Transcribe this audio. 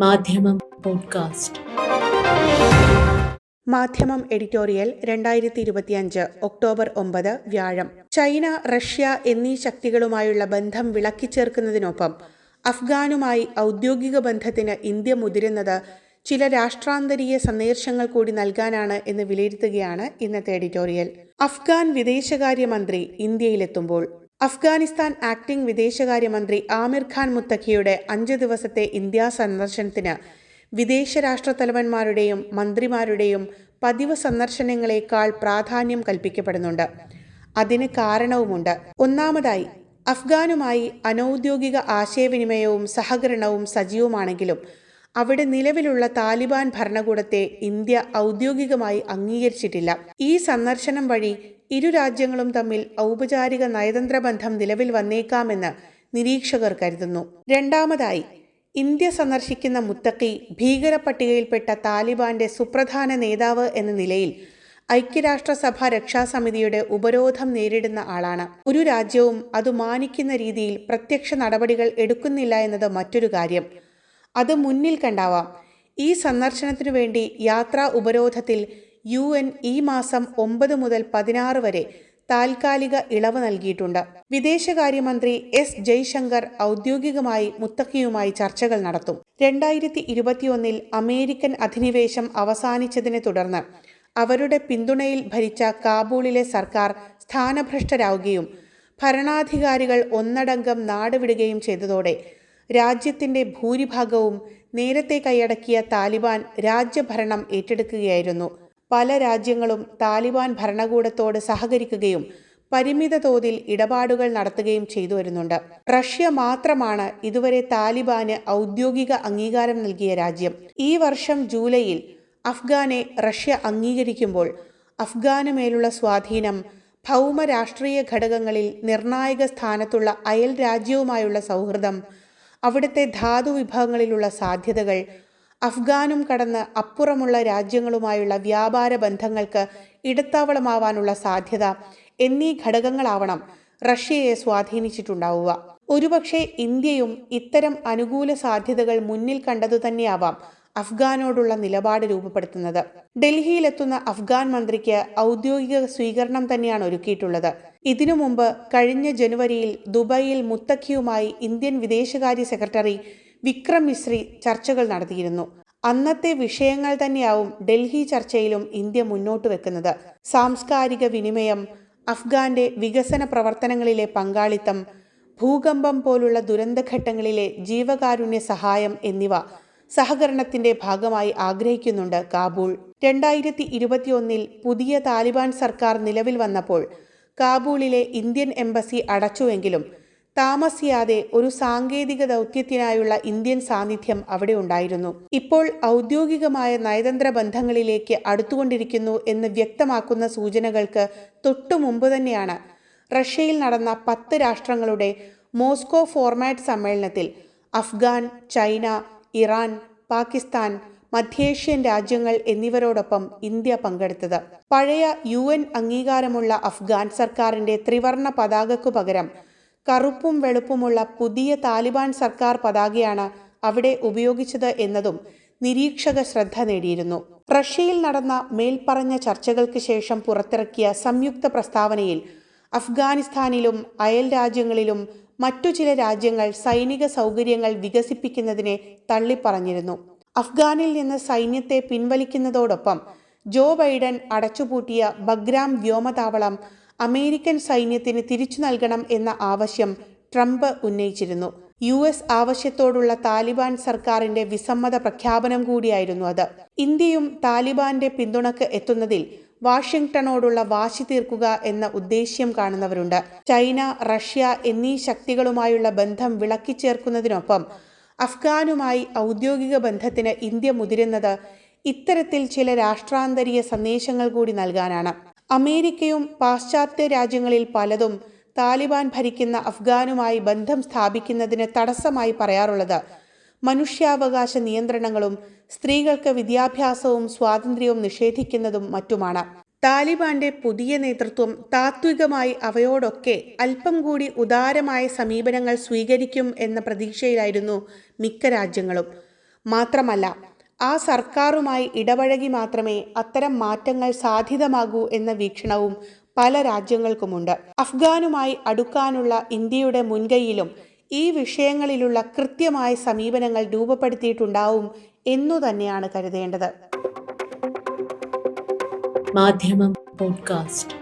മാധ്യമം പോഡ്കാസ്റ്റ്. മാധ്യമം എഡിറ്റോറിയൽ രണ്ടായിരത്തി ഇരുപത്തിയഞ്ച് ഒക്ടോബർ ഒമ്പത് വ്യാഴം. ചൈന റഷ്യ എന്നീ ശക്തികളുമായുള്ള ബന്ധം വിളക്കിച്ചേർക്കുന്നതിനൊപ്പം അഫ്ഗാനുമായി ഔദ്യോഗിക ബന്ധത്തിന് ഇന്ത്യ മുതിരുന്നത് ചില രാഷ്ട്രാന്തരീയ സന്ദേശങ്ങൾ കൂടി നൽകാനാണ് എന്ന് വിലയിരുത്തുകയാണ് ഇന്നത്തെ എഡിറ്റോറിയൽ. അഫ്ഗാൻ വിദേശകാര്യമന്ത്രി ഇന്ത്യയിലെത്തുമ്പോൾ അഫ്ഗാനിസ്ഥാൻ ആക്ടിംഗ് വിദേശകാര്യമന്ത്രി ആമിർ ഖാൻ മുത്തഖിയുടെ അഞ്ച് ദിവസത്തെ ഇന്ത്യാ സന്ദർശനത്തിന് വിദേശ രാഷ്ട്രത്തലവന്മാരുടെയും മന്ത്രിമാരുടെയും പതിവ് സന്ദർശനങ്ങളെക്കാൾ പ്രാധാന്യം കൽപ്പിക്കപ്പെടുന്നുണ്ട്. അതിന് കാരണവുമുണ്ട്. ഒന്നാമതായി അഫ്ഗാനുമായി അനൌദ്യോഗിക ആശയവിനിമയവും സഹകരണവും സജീവമാണെങ്കിലും അവിടെ നിലവിലുള്ള താലിബാൻ ഭരണകൂടത്തെ ഇന്ത്യ ഔദ്യോഗികമായി അംഗീകരിച്ചിട്ടില്ല. ഈ സന്ദർശനം വഴി ഇരു രാജ്യങ്ങളും തമ്മിൽ ഔപചാരിക നയതന്ത്ര ബന്ധം നിലവിൽ വന്നേക്കാമെന്ന് നിരീക്ഷകർ കരുതുന്നു. രണ്ടാമതായി ഇന്ത്യ സന്ദർശിക്കുന്ന മുത്തക്കി ഭീകര പട്ടികയിൽപ്പെട്ട താലിബാന്റെ സുപ്രധാന നേതാവ് എന്ന നിലയിൽ ഐക്യരാഷ്ട്രസഭ രക്ഷാസമിതിയുടെ ഉപരോധം നേരിടുന്ന ആളാണ്. ഒരു രാജ്യവും അത് മാനിക്കുന്ന രീതിയിൽ പ്രത്യക്ഷ നടപടികൾ എടുക്കുന്നില്ല എന്നത് മറ്റൊരു കാര്യം. അത് മുന്നിൽ കണ്ടാവാം. ഈ സന്ദർശനത്തിനു വേണ്ടി യാത്രാ ഉപരോധത്തിൽ യു എൻ ഈ മാസം ഒമ്പത് മുതൽ പതിനാറ് വരെ താൽക്കാലിക ഇളവ് നൽകിയിട്ടുണ്ട്. വിദേശകാര്യമന്ത്രി എസ് ജയ്ശങ്കർ ഔദ്യോഗികമായി മുത്തക്കിയുമായി ചർച്ചകൾ നടത്തും. രണ്ടായിരത്തി ഇരുപത്തിയൊന്നിൽ അമേരിക്കൻ അധിനിവേശം അവസാനിച്ചതിനെ തുടർന്ന് അവരുടെ പിന്തുണയിൽ ഭരിച്ച കാബൂളിലെ സർക്കാർ സ്ഥാനഭ്രഷ്ടരാവുകയും ഭരണാധികാരികൾ ഒന്നടങ്കം നാടുവിടുകയും ചെയ്തതോടെ രാജ്യത്തിന്റെ ഭൂരിഭാഗവും നേരത്തെ കൈയടക്കിയ താലിബാൻ രാജ്യഭരണം ഏറ്റെടുക്കുകയായിരുന്നു. പല രാജ്യങ്ങളും താലിബാൻ ഭരണകൂടത്തോട് സഹകരിക്കുകയും പരിമിത തോതിൽ ഇടപാടുകൾ നടത്തുകയും ചെയ്തു വരുന്നുണ്ട്. റഷ്യ മാത്രമാണ് ഇതുവരെ താലിബാന് ഔദ്യോഗിക അംഗീകാരം നൽകിയ രാജ്യം. ഈ വർഷം ജൂലൈയിൽ അഫ്ഗാനെ റഷ്യ അംഗീകരിക്കുമ്പോൾ അഫ്ഗാന് മേലുള്ള സ്വാധീനം ഭൗമ രാഷ്ട്രീയ ഘടകങ്ങളിൽ നിർണായക സ്ഥാനത്തുള്ള അയൽ രാജ്യവുമായുള്ള സൗഹൃദം അവിടുത്തെ ധാതു വിഭവങ്ങളിലുള്ള സാധ്യതകൾ അഫ്ഗാനും കടന്ന് അപ്പുറമുള്ള രാജ്യങ്ങളുമായുള്ള വ്യാപാര ബന്ധങ്ങൾക്ക് ഇടത്താവളമാവാനുള്ള സാധ്യത എന്നീ ഘടകങ്ങളാവണം റഷ്യയെ സ്വാധീനിച്ചിട്ടുണ്ടാവുക. ഒരുപക്ഷെ ഇന്ത്യയും ഇത്തരം അനുകൂല സാധ്യതകൾ മുന്നിൽ കണ്ടതുതന്നെയാവാം അഫ്ഗാനോടുള്ള നിലപാട് രൂപപ്പെടുത്തുന്നത്. ഡൽഹിയിലെത്തുന്ന അഫ്ഗാൻ മന്ത്രിക്ക് ഔദ്യോഗിക സ്വീകരണം തന്നെയാണ് ഒരുക്കിയിട്ടുള്ളത്. ഇതിനു മുമ്പ് കഴിഞ്ഞ ജനുവരിയിൽ ദുബായിൽ മുത്തഖിയുമായി ഇന്ത്യൻ വിദേശകാര്യ സെക്രട്ടറി വിക്രം മിശ്രി ചർച്ചകൾ നടത്തിയിരുന്നു. അന്നത്തെ വിഷയങ്ങൾ തന്നെയാവും ഡൽഹി ചർച്ചയിലും ഇന്ത്യ മുന്നോട്ട് വെക്കുന്നത്. സാംസ്കാരിക വിനിമയം അഫ്ഗാന്റെ വികസന പ്രവർത്തനങ്ങളിലെ പങ്കാളിത്തം ഭൂകമ്പം പോലുള്ള ദുരന്തഘട്ടങ്ങളിലെ ജീവകാരുണ്യ സഹായം എന്നിവ സഹകരണത്തിന്റെ ഭാഗമായി ആഗ്രഹിക്കുന്നുണ്ട് കാബൂൾ. രണ്ടായിരത്തി ഇരുപത്തിയൊന്നിൽ പുതിയ താലിബാൻ സർക്കാർ നിലവിൽ വന്നപ്പോൾ കാബൂളിലെ ഇന്ത്യൻ എംബസി അടച്ചുവെങ്കിലും താമസിയാതെ ഒരു സാങ്കേതിക ദൗത്യത്തിനായുള്ള ഇന്ത്യൻ സാന്നിധ്യം അവിടെ ഉണ്ടായിരുന്നു. ഇപ്പോൾ ഔദ്യോഗികമായ നയതന്ത്ര ബന്ധങ്ങളിലേക്ക് അടുത്തുകൊണ്ടിരിക്കുന്നു എന്ന് വ്യക്തമാക്കുന്ന സൂചനകൾക്ക് തൊട്ടു മുമ്പ് തന്നെയാണ് റഷ്യയിൽ നടന്ന പത്ത് രാഷ്ട്രങ്ങളുടെ മോസ്കോ ഫോർമാറ്റ് സമ്മേളനത്തിൽ അഫ്ഗാൻ ചൈന ഇറാൻ പാകിസ്ഥാൻ മധ്യേഷ്യൻ രാജ്യങ്ങൾ എന്നിവരോടൊപ്പം ഇന്ത്യ പങ്കെടുത്തത്. പഴയ യു അംഗീകാരമുള്ള അഫ്ഗാൻ സർക്കാരിന്റെ ത്രിവർണ പതാകക്കു പകരം കറുപ്പും വെളുപ്പുമുള്ള പുതിയ താലിബാൻ സർക്കാർ പതാകയാണ് അവിടെ ഉപയോഗിച്ചത് എന്നതും നിരീക്ഷക ശ്രദ്ധ നേടിയിരുന്നു. റഷ്യയിൽ നടന്ന മേൽപ്പറഞ്ഞ ചർച്ചകൾക്ക് ശേഷം പുറത്തിറക്കിയ സംയുക്ത പ്രസ്താവനയിൽ അഫ്ഗാനിസ്ഥാനിലും അയൽ രാജ്യങ്ങളിലും മറ്റു ചില രാജ്യങ്ങൾ സൈനിക സൗകര്യങ്ങൾ വികസിപ്പിക്കുന്നതിനെ തള്ളിപ്പറഞ്ഞിരുന്നു. അഫ്ഗാനിൽ നിന്ന് സൈന്യത്തെ പിൻവലിക്കുന്നതോടൊപ്പം ജോ ബൈഡൻ അടച്ചുപൂട്ടിയ ബഗ്രാം വ്യോമതാവളം അമേരിക്കൻ സൈന്യത്തിന് തിരിച്ചു നൽകണം എന്ന ആവശ്യം ട്രംപ് ഉന്നയിച്ചിരുന്നു. യു എസ് ആവശ്യത്തോടുള്ള താലിബാൻ സർക്കാരിന്റെ വിസമ്മത പ്രഖ്യാപനം കൂടിയായിരുന്നു അത്. ഇന്ത്യയും താലിബാന്റെ പിന്തുണക്ക് എത്തുന്നതിൽ വാഷിംഗ്ടണോടുള്ള വാശി തീർക്കുക എന്ന ഉദ്ദേശ്യം കാണുന്നവരുണ്ട്. ചൈന റഷ്യ എന്നീ ശക്തികളുമായുള്ള ബന്ധം വിളക്കിച്ചേർക്കുന്നതിനൊപ്പം അഫ്ഗാനുമായി ഔദ്യോഗിക ബന്ധത്തിന് ഇന്ത്യ മുതിരുന്നത് ഇത്തരത്തിൽ ചില രാഷ്ട്രാന്തരീയ സന്ദേശങ്ങൾ കൂടി നൽകാനാണ്. അമേരിക്കയും പാശ്ചാത്യ രാജ്യങ്ങളിൽ പലതും താലിബാൻ ഭരിക്കുന്ന അഫ്ഗാനുമായി ബന്ധം സ്ഥാപിക്കുന്നതിന് തടസ്സമായി പറയാറുള്ളത്. മനുഷ്യാവകാശ നിയന്ത്രണങ്ങളും സ്ത്രീകൾക്ക് വിദ്യാഭ്യാസവും സ്വാതന്ത്ര്യവും നിഷേധിക്കുന്നതും മറ്റുമാണ്. താലിബാന്റെ പുതിയ നേതൃത്വം താത്വികമായി അവയോടൊക്കെ അല്പം കൂടി ഉദാരമായ സമീപനങ്ങൾ സ്വീകരിക്കും എന്ന പ്രതീക്ഷയിലായിരുന്നു മിക്ക രാജ്യങ്ങളും. മാത്രമല്ല ആ സർക്കാരുമായി ഇടപഴകി മാത്രമേ അത്തരം മാറ്റങ്ങൾ സാധ്യതമാകൂ എന്ന വീക്ഷണവും പല രാജ്യങ്ങൾക്കുമുണ്ട്. അഫ്ഗാനുമായി അടുക്കാനുള്ള ഇന്ത്യയുടെ മുൻകൈയിലും ഈ വിഷയങ്ങളിലുള്ള കൃത്യമായ സമീപനങ്ങൾ രൂപപ്പെടുത്തിയിട്ടുണ്ടാവും എന്നു തന്നെയാണ് കരുതേണ്ടത്. മാധ്യമം പോഡ്കാസ്റ്റ്.